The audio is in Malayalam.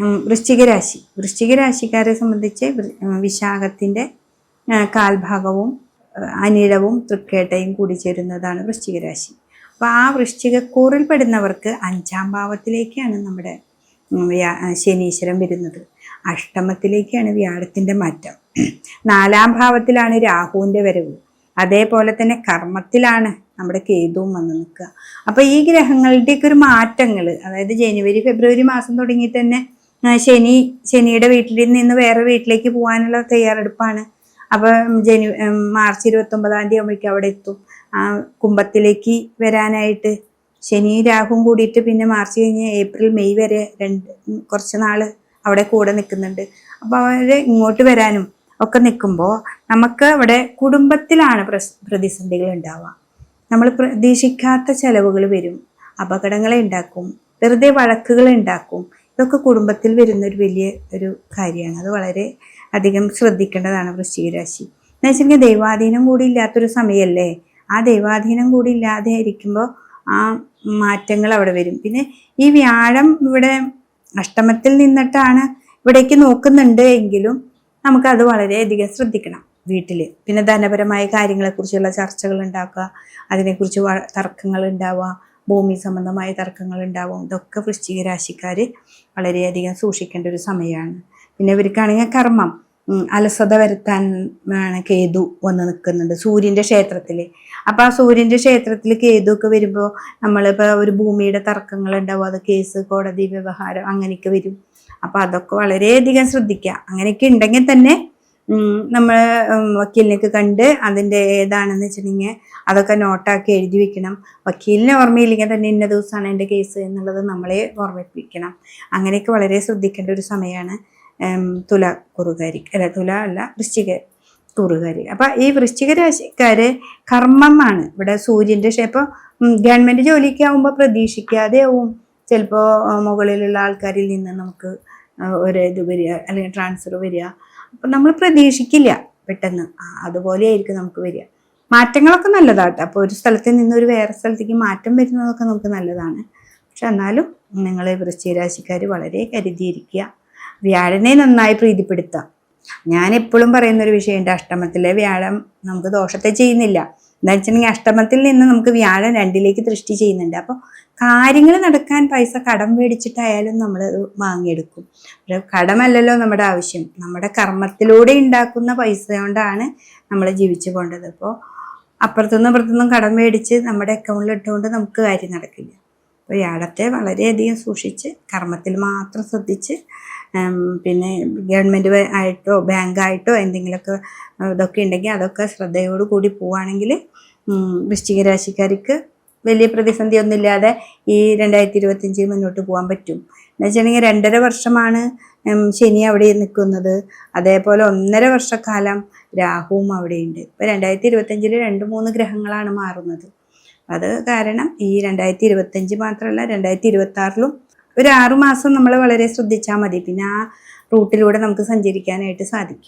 ഉം, വൃശ്ചികരാശിക്കാരെ രാശി വൃശ്ചിക രാശിക്കാരെ സംബന്ധിച്ച് വിശാഖത്തിന്റെ കാൽഭാഗവും അനിലവും തൃക്കേട്ടയും കൂടി ചേരുന്നതാണ് വൃശ്ചികരാശി. രാശി അപ്പൊ ആ വൃശ്ചികക്കൂറിൽ പെടുന്നവർക്ക് അഞ്ചാം ഭാവത്തിലേക്കാണ് നമ്മുടെ ശനീശ്വരൻ വരുന്നത്. അഷ്ടമത്തിലേക്കാണ് വ്യാഴത്തിന്റെ മാറ്റം. നാലാം ഭാവത്തിലാണ് രാഹുവിന്റെ വരവ്. അതേപോലെ തന്നെ കർമ്മത്തിലാണ് നമ്മുടെ കേതുവും വന്ന് നിൽക്കുക. അപ്പോൾ ഈ ഗ്രഹങ്ങളുടെയൊക്കെ ഒരു മാറ്റങ്ങൾ അതായത് ജനുവരി ഫെബ്രുവരി മാസം തുടങ്ങി തന്നെ ശനി ശനിയുടെ വീട്ടിൽ നിന്ന് വേറെ വീട്ടിലേക്ക് പോകാനുള്ള തയ്യാറെടുപ്പാണ്. അപ്പൊ ജനു മാർച്ച് ഇരുപത്തി ഒമ്പതാം തീയതി ആകുമ്പോഴേക്കും അവിടെ എത്തും. ആ കുംഭത്തിലേക്ക് വരാനായിട്ട് ശനി രാഹുവും കൂടിയിട്ട് പിന്നെ മാർച്ച് കഴിഞ്ഞ് ഏപ്രിൽ മെയ് വരെ രണ്ട് കുറച്ച് നാൾ അവിടെ കൂടെ നിൽക്കുന്നുണ്ട്. അപ്പൊ അവർ ഇങ്ങോട്ട് വരാനും ഒക്കെ നിൽക്കുമ്പോൾ നമുക്ക് അവിടെ കുടുംബത്തിലാണ് പ്രതിസന്ധികൾ ഉണ്ടാവുക. നമ്മൾ പ്രതീക്ഷിക്കാത്ത ചെലവുകൾ വരും. അപകടങ്ങളെ ഉണ്ടാക്കും. വെറുതെ വഴക്കുകൾ ഉണ്ടാക്കും. ഇതൊക്കെ കുടുംബത്തിൽ വരുന്ന ഒരു വലിയ ഒരു കാര്യമാണ്. അത് വളരെ അധികം ശ്രദ്ധിക്കേണ്ടതാണ് വൃശ്ചിക രാശി എന്ന് വെച്ചിട്ടുണ്ടെങ്കിൽ ദൈവാധീനം കൂടി ഇല്ലാത്തൊരു സമയമല്ലേ ആ ദൈവാധീനം കൂടി ഇല്ലാതെ ഇരിക്കുമ്പോൾ ആ മാറ്റങ്ങൾ അവിടെ വരും. പിന്നെ ഈ വ്യാഴം ഇവിടെ അഷ്ടമത്തിൽ നിന്നിട്ടാണ് ഇവിടേക്ക് നോക്കുന്നുണ്ട് എങ്കിലും നമുക്കത് വളരെയധികം ശ്രദ്ധിക്കണം വീട്ടിൽ പിന്നെ ധനപരമായ കാര്യങ്ങളെക്കുറിച്ചുള്ള ചർച്ചകൾ ഉണ്ടാക്കുക അതിനെക്കുറിച്ച് തർക്കങ്ങൾ ഉണ്ടാവുക ഭൂമി സംബന്ധമായ തർക്കങ്ങൾ ഉണ്ടാവും ഇതൊക്കെ വൃശ്ചിക രാശിക്കാർ വളരെയധികം സൂക്ഷിക്കേണ്ട ഒരു സമയമാണ് പിന്നെ ഇവർക്കാണെങ്കിൽ കർമ്മം. അലസത വരുത്താൻ ആണ് കേതു വന്ന് നിൽക്കുന്നുണ്ട് സൂര്യന്റെ ക്ഷേത്രത്തിൽ അപ്പോൾ ആ സൂര്യന്റെ ക്ഷേത്രത്തിൽ കേതു ഒക്കെ വരുമ്പോൾ നമ്മളിപ്പോൾ ഒരു ഭൂമിയുടെ തർക്കങ്ങൾ ഉണ്ടാവും അത് കേസ് കോടതി വ്യവഹാരം അങ്ങനെയൊക്കെ വരും. അപ്പോൾ അതൊക്കെ വളരെയധികം ശ്രദ്ധിക്കുക. അങ്ങനെയൊക്കെ ഉണ്ടെങ്കിൽ തന്നെ നമ്മൾ വക്കീലിനൊക്കെ കണ്ട് അതിന്റെ ഏതാണെന്ന് വെച്ചിട്ടുണ്ടെങ്കിൽ അതൊക്കെ നോട്ടാക്കി എഴുതി വെക്കണം. വക്കീലിനെ ഓർമ്മയില്ലെങ്കിൽ തന്നെ ഇന്ന ദിവസമാണ് എന്റെ കേസ് എന്നുള്ളത് നമ്മളെ ഓർമ്മിപ്പിക്കണം. അങ്ങനെയൊക്കെ വളരെ ശ്രദ്ധിക്കേണ്ട ഒരു സമയമാണ് തുല കുറുകാരി അല്ല തുല അല്ല വൃശ്ചിക കുറുകാരി. അപ്പം ഈ വൃശ്ചിക രാശിക്കാർ കർമ്മമാണ് ഇവിടെ സൂര്യന്റെ ഇപ്പോൾ ഗവൺമെന്റ് ജോലിക്ക് ആകുമ്പോൾ പ്രതീക്ഷിക്കാതെ ആവും. ചിലപ്പോൾ മുകളിലുള്ള ആൾക്കാരിൽ നിന്ന് നമുക്ക് ഒരു ഇത് വരിക അല്ലെങ്കിൽ ട്രാൻസ്ഫർ വരിക. അപ്പം നമ്മൾ പ്രതീക്ഷിക്കില്ല പെട്ടെന്ന്. അതുപോലെ ആയിരിക്കും നമുക്ക് വരിക. മാറ്റങ്ങളൊക്കെ നല്ലതാട്ടോ. അപ്പോൾ ഒരു സ്ഥലത്ത് നിന്ന് ഒരു വേറെ സ്ഥലത്തേക്ക് മാറ്റം വരുന്നതൊക്കെ നമുക്ക് നല്ലതാണ്. പക്ഷെ എന്നാലും നിങ്ങൾ വൃശ്ചികരാശിക്കാർ വളരെ കരുതിയിരിക്കുക. വ്യാഴനെ നന്നായി പ്രീതിപ്പെടുത്തുക. ഞാൻ എപ്പോഴും പറയുന്ന ഒരു വിഷയമുണ്ട്. അഷ്ടമത്തിലെ വ്യാഴം നമുക്ക് ദോഷത്തെ ചെയ്യുന്നില്ല. എന്താ വെച്ചിട്ടുണ്ടെങ്കിൽ അഷ്ടമത്തിൽ നിന്ന് നമുക്ക് വ്യാഴം രണ്ടിലേക്ക് ദൃഷ്ടി ചെയ്യുന്നുണ്ട്. അപ്പോൾ കാര്യങ്ങൾ നടക്കാൻ പൈസ കടം മേടിച്ചിട്ടായാലും നമ്മൾ അത് വാങ്ങിയെടുക്കും. ഒരു കടമല്ലല്ലോ നമ്മുടെ ആവശ്യം. നമ്മുടെ കർമ്മത്തിലൂടെ ഉണ്ടാക്കുന്ന പൈസ കൊണ്ടാണ് നമ്മൾ ജീവിച്ചു പോകേണ്ടത്. അപ്പോൾ അപ്പുറത്തുനിന്നും അപ്പുറത്തുനിന്നും കടം മേടിച്ച് നമ്മുടെ അക്കൗണ്ടിൽ ഇട്ടുകൊണ്ട് നമുക്ക് കാര്യം നടക്കില്ല. വ്യാഴത്തെ വളരെയധികം സൂക്ഷിച്ച് കർമ്മത്തിൽ മാത്രം ശ്രദ്ധിച്ച് പിന്നെ ഗവൺമെന്റ് ആയിട്ടോ ബാങ്കായിട്ടോ എന്തെങ്കിലുമൊക്കെ ഇതൊക്കെ ഉണ്ടെങ്കിൽ അതൊക്കെ ശ്രദ്ധയോട് കൂടി പോവുകയാണെങ്കിൽ വൃശ്ചിക രാശിക്കാർക്ക് വലിയ പ്രതിസന്ധി ഒന്നുമില്ലാതെ ഈ രണ്ടായിരത്തി ഇരുപത്തിയഞ്ചിൽ മുന്നോട്ട് പോകാൻ പറ്റും. എന്ന് വെച്ചിട്ടുണ്ടെങ്കിൽ രണ്ടര വർഷമാണ് ശനി അവിടെ നിൽക്കുന്നത്. അതേപോലെ ഒന്നര വർഷക്കാലം രാഹുവും അവിടെയുണ്ട്. ഇപ്പം രണ്ടായിരത്തി ഇരുപത്തിയഞ്ചിൽ രണ്ട് മൂന്ന് ഗ്രഹങ്ങളാണ് മാറുന്നത്. അത് കാരണം ഈ രണ്ടായിരത്തി ഇരുപത്തഞ്ച് മാത്രമല്ല രണ്ടായിരത്തി ഇരുപത്തി ആറിലും ഒരു ആറുമാസം നമ്മൾ വളരെ ശ്രദ്ധിച്ചാൽ മതി. പിന്നെ ആ റൂട്ടിലൂടെ നമുക്ക് സഞ്ചരിക്കാനായിട്ട് സാധിക്കും.